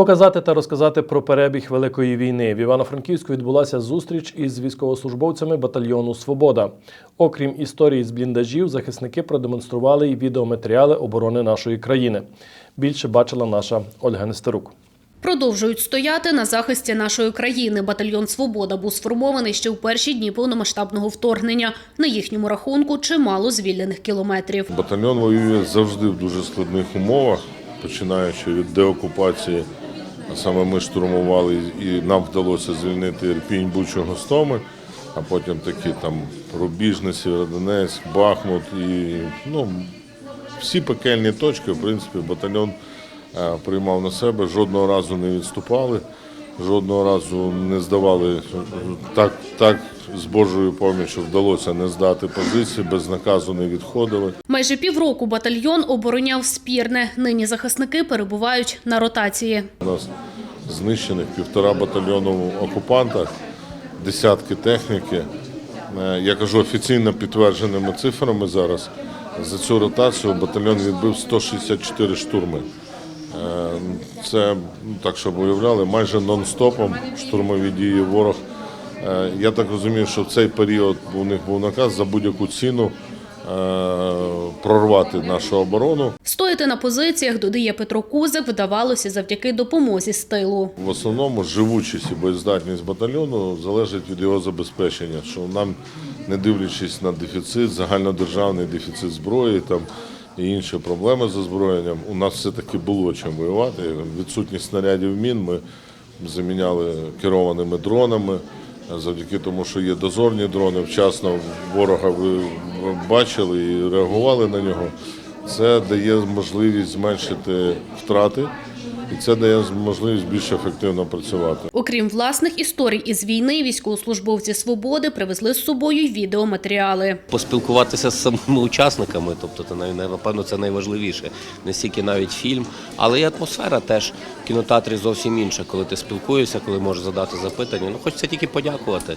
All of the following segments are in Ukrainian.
Показати та розказати про перебіг великої війни в Івано-Франківську відбулася зустріч із військовослужбовцями батальйону Свобода. Окрім історії з бліндажів, захисники продемонстрували й відеоматеріали оборони нашої країни. Більше бачила наша Ольга Нестерук. Продовжують стояти на захисті нашої країни. Батальйон Свобода був сформований ще у перші дні повномасштабного вторгнення. На їхньому рахунку чимало звільнених кілометрів. Батальйон воює завжди в дуже складних умовах, починаючи від деокупації. Саме ми штурмували і нам вдалося звільнити Ірпінь, Бучу, Гостоми, а потім такі там Рубіжне, Сєвєродонецьк, Бахмут і ну, всі пекельні точки, в принципі, батальйон е, приймав на себе, жодного разу не відступали, жодного разу не здавали так, так з Божою поміччю вдалося не здати позиції, без наказу не відходили. Майже півроку батальйон обороняв спірне. Нині захисники перебувають на ротації. У нас знищених півтора батальйону в окупантах, десятки техніки. Е, Я кажу офіційно підтвердженими цифрами зараз. За цю ротацію батальйон відбив 164 штурми. Е, Це ну, так, щоб уявляли, майже нон-стопом штурмові дії ворог. Е, Я так розумію, що в цей період у них був наказ за будь-яку ціну е, прорвати нашу оборону. Стояти на позиціях, додає Петро Кузик, вдавалося завдяки допомозі з тилу. В основному живучість і боєздатність батальйону залежить від його забезпечення, що нам, не дивлячись на дефіцит, загальнодержавний дефіцит зброї там і інші проблеми з озброєнням, у нас все-таки було чим воювати. Відсутність снарядів мін ми заміняли керованими дронами. Завдяки тому, що є дозорні дрони, вчасно ворога ви бачили і реагували на нього. Це дає можливість зменшити втрати, і це дає можливість більш ефективно працювати. Окрім власних історій із війни, військовослужбовці свободи привезли з собою й відеоматеріали. поспілкуватися з самими учасниками, тобто це напевно це найважливіше. Не стільки навіть фільм, але і атмосфера теж в кінотеатрі зовсім інша, коли ти спілкуєшся, коли можеш задати запитання. Ну хочеться тільки подякувати.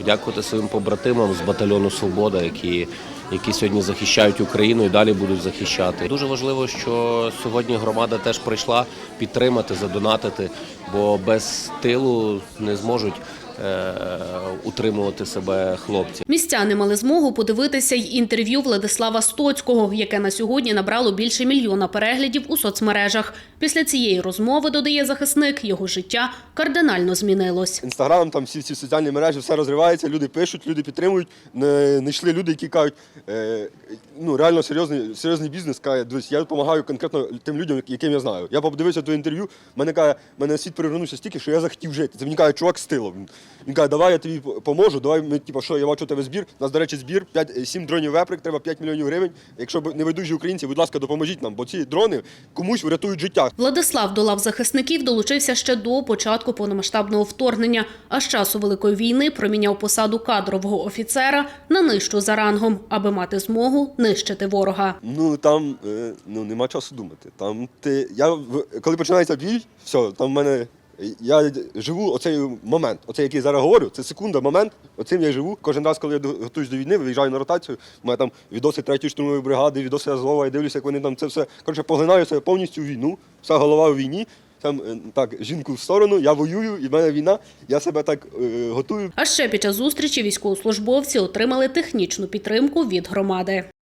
Подякувати своїм побратимам з батальйону Свобода, які, які сьогодні захищають Україну і далі будуть захищати. Дуже важливо, що сьогодні громада теж прийшла підтримати, задонатити, бо без тилу не зможуть утримувати себе хлопці. Містяни мали змогу подивитися й інтерв'ю Владислава Стоцького, яке на сьогодні набрало більше мільйона переглядів у соцмережах. Після цієї розмови, додає захисник, його життя кардинально змінилось. Інстаграм, там всі ці соціальні мережі, все розривається, люди пишуть, люди підтримують. Не, не йшли люди, які кажуть, е, ну реально серйозний, серйозний бізнес каже, дивись, я допомагаю конкретно тим людям, яким я знаю. Я подивився то інтерв'ю, мене каже, мене світ перевернувся стільки, що я захотів жити. Це мені каже, чувак з тилу. Він, каже, давай я тобі поможу, давай ми, типу, що я бачу у тебе збір. У нас, до речі, збір 5, 7 дронів веприк, треба 5 мільйонів гривень. Якщо не байдужі українці, будь ласка, допоможіть нам, бо ці дрони комусь врятують життя. Владислав до лав захисників долучився ще до початку повномасштабного вторгнення, а з часу Великої війни проміняв посаду кадрового офіцера на нижчу за рангом, аби мати змогу нищити ворога. Ну там е, ну нема часу думати. Там ти я коли починається бій, все, там в мене. Я живу оцей момент, оцей, який зараз говорю, це секунда, момент. Оцим я живу. Кожен раз, коли я готуюсь до війни, виїжджаю на ротацію. У мене там відоси третьої штурмової бригади, відоси Азова, я дивлюся, як вони там це все. Коротше, поглинаю себе повністю в війну, вся голова в війні. Там е, так, жінку в сторону, я воюю, і в мене війна. Я себе так е, готую. А ще під час зустрічі військовослужбовці отримали технічну підтримку від громади.